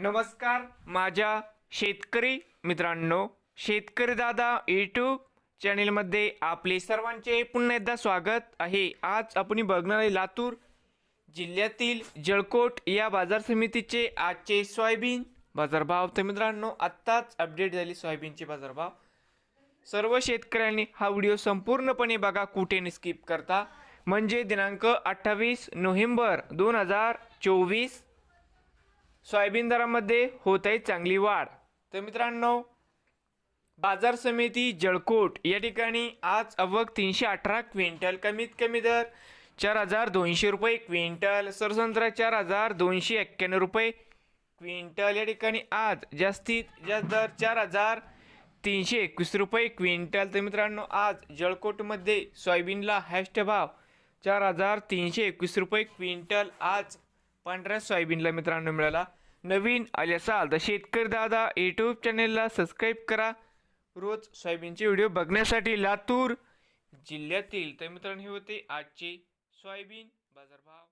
नमस्कार माझ्या शेतकरी मित्रांनो शेतकरी दादा यूट्यूब चॅनेलमध्ये आपले सर्वांचे पुन्हा एकदा स्वागत आहे. आज आपण बघणार आहे लातूर जिल्ह्यातील जळकोट या बाजार समितीचे आजचे सोयाबीन बाजारभाव. तर मित्रांनो आत्ताच अपडेट झाले सोयाबीनचे बाजारभाव. सर्व शेतकऱ्यांनी हा व्हिडिओ संपूर्णपणे बघा कुठे स्किप करता. म्हणजे दिनांक अठ्ठावीस नोव्हेंबर दोन हजार चोवीस सोयाबीन दरामध्ये होत आहे चांगली वाढ. तर मित्रांनो बाजार समिती जळकोट या ठिकाणी आज अवघ तीनशे अठरा क्विंटल कमीत कमी दर चार हजार दोनशे रुपये क्विंटल सरसंत्रा चार हजार दोनशे एक्क्याण्णव रुपये क्विंटल. या ठिकाणी आज जास्तीत जास्त दर चार हजार तीनशे एकवीस रुपये क्विंटल. तर मित्रांनो आज जळकोटमध्ये सोयाबीनला हॅस्ट भाव चार हजार तीनशे एकवीस रुपये क्विंटल. आज पांढऱ्या सोयाबीनला मित्रांनो मिळाला नवीन आले असाल तर शेतकरी दादा यूट्यूब चॅनेलला सबस्क्राईब करा. रोज सोयाबीनचे व्हिडिओ बघण्यासाठी लातूर जिल्ह्यातील तर मित्रांनो हे होते आजचे सोयाबीन बाजारभाव.